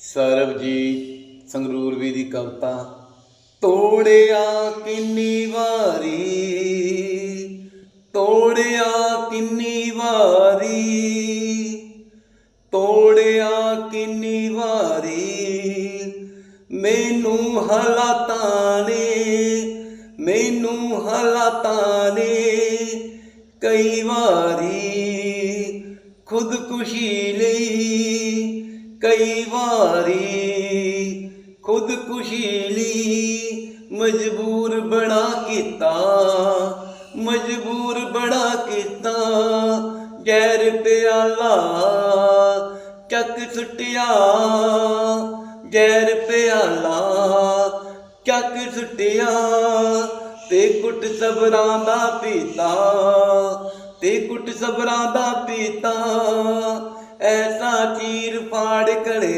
ਸਰਬਜੀਤ ਸੰਗਰੂਰ ਵੀ ਦੀ ਕਵਿਤਾ, ਤੋੜਿਆ ਕਿੰਨੀ ਵਾਰੀ, ਤੋੜਿਆ ਕਿੰਨੀ ਵਾਰੀ, ਤੋੜਿਆ ਕਿੰਨੀ ਵਾਰੀ, ਮੈਨੂੰ ਹਾਲਾਤਾਂ ਨੇ, ਮੈਨੂੰ ਹਾਲਾਤਾਂ ਨੇ, ਕਈ ਵਾਰੀ ਖੁਦਕੁਸ਼ੀ ਲਈ ਕਈ ਵਾਰੀ ਖੁਦਕੁਸ਼ੀ ਲਈ ਮਜਬੂਰ ਬਣਾ ਕੀਤਾ, ਮਜਬੂਰ ਬਣਾ ਕੀਤਾ ਜ਼ਹਿਰ ਪਿਆਲਾ ਚੱਕ ਸੁੱਟਿਆ, ਗੈਰ ਪਿਆਲਾ ਚੱਕ ਸੁੱਟਿਆ, ਤੇ ਕੁੱਟ ਸਬਰਾਂ ਦਾ ਪੀਤਾ, ਤੇ ਕੁੱਟ ਸਬਰਾਂ ਦਾ ਪੀਤਾ ਐਸਾ ਚੀਰ ਫਾੜ ਕੜੇ